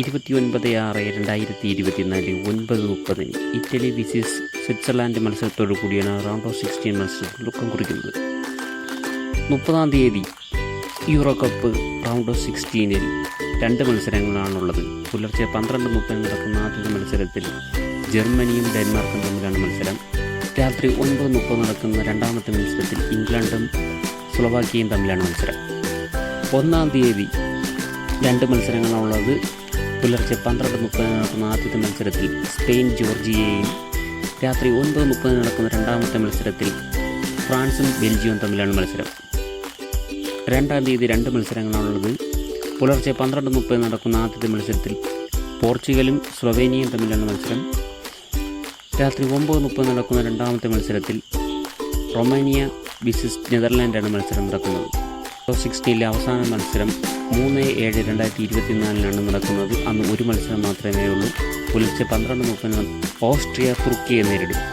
ഇരുപത്തിയൊൻപത് ആറ് രണ്ടായിരത്തി ഇരുപത്തിനാല് ഒൻപത് മുപ്പതിന് ഇറ്റലി വിസിസ് സ്വിറ്റ്സർലാൻഡ് മത്സരത്തോടു കൂടിയാണ് റൗണ്ട് ഓഫ് സിക്സ്റ്റീൻ മത്സരത്തിൽ തുടക്കം കുറിക്കുന്നത്. മുപ്പതാം തീയതി യൂറോ കപ്പ് റൗണ്ട് ഓഫ് സിക്സ്റ്റീനിൽ രണ്ട് മത്സരങ്ങളാണുള്ളത്. പുലർച്ചെ പന്ത്രണ്ട് മുപ്പതിന് നടക്കുന്ന ആദ്യത്തെ മത്സരത്തിൽ ജർമ്മനിയും ഡെൻമാർക്കും തമ്മിലാണ് മത്സരം. രാത്രി ഒൻപത് മുപ്പത് നടക്കുന്ന രണ്ടാമത്തെ മത്സരത്തിൽ ഇംഗ്ലണ്ടും സ്ലോവാക്കിയയും തമ്മിലാണ് മത്സരം. ഒന്നാം തീയതി രണ്ട് മത്സരങ്ങളാണുള്ളത്. പുലർച്ചെ പന്ത്രണ്ട് മുപ്പതിന് നടക്കുന്ന ആദ്യത്തെ മത്സരത്തിൽ സ്പെയിൻ ജോർജിയയും രാത്രി ഒൻപത് മുപ്പതിന് നടക്കുന്ന രണ്ടാമത്തെ മത്സരത്തിൽ ഫ്രാൻസും ബെൽജിയവും തമ്മിലാണ് മത്സരം. രണ്ടാം തീയതി രണ്ട് മത്സരങ്ങളാണുള്ളത്. പുലർച്ചെ പന്ത്രണ്ട് മുപ്പത് നടക്കുന്ന ആദ്യത്തെ മത്സരത്തിൽ പോർച്ചുഗലും സ്ലൊവേനിയയും തമ്മിലാണ് മത്സരം. രാത്രി ഒമ്പത് മുപ്പത് നടക്കുന്ന രണ്ടാമത്തെ മത്സരത്തിൽ റൊമാനിയ വിസിസ് നെതർലാൻഡാണ് മത്സരം നടക്കുന്നത്. ടോപ്പ് സിക്സ്റ്റീനിലെ അവസാന മത്സരം മൂന്ന് ഏഴ് രണ്ടായിരത്തി ഇരുപത്തിനാലിനാണ് നടക്കുന്നത്. അന്ന് ഒരു മത്സരം മാത്രമേ ഉള്ളൂ. പുലർച്ചെ പന്ത്രണ്ട് മുപ്പതിന് ഓസ്ട്രിയ തുർക്കിയെ നേരിടും.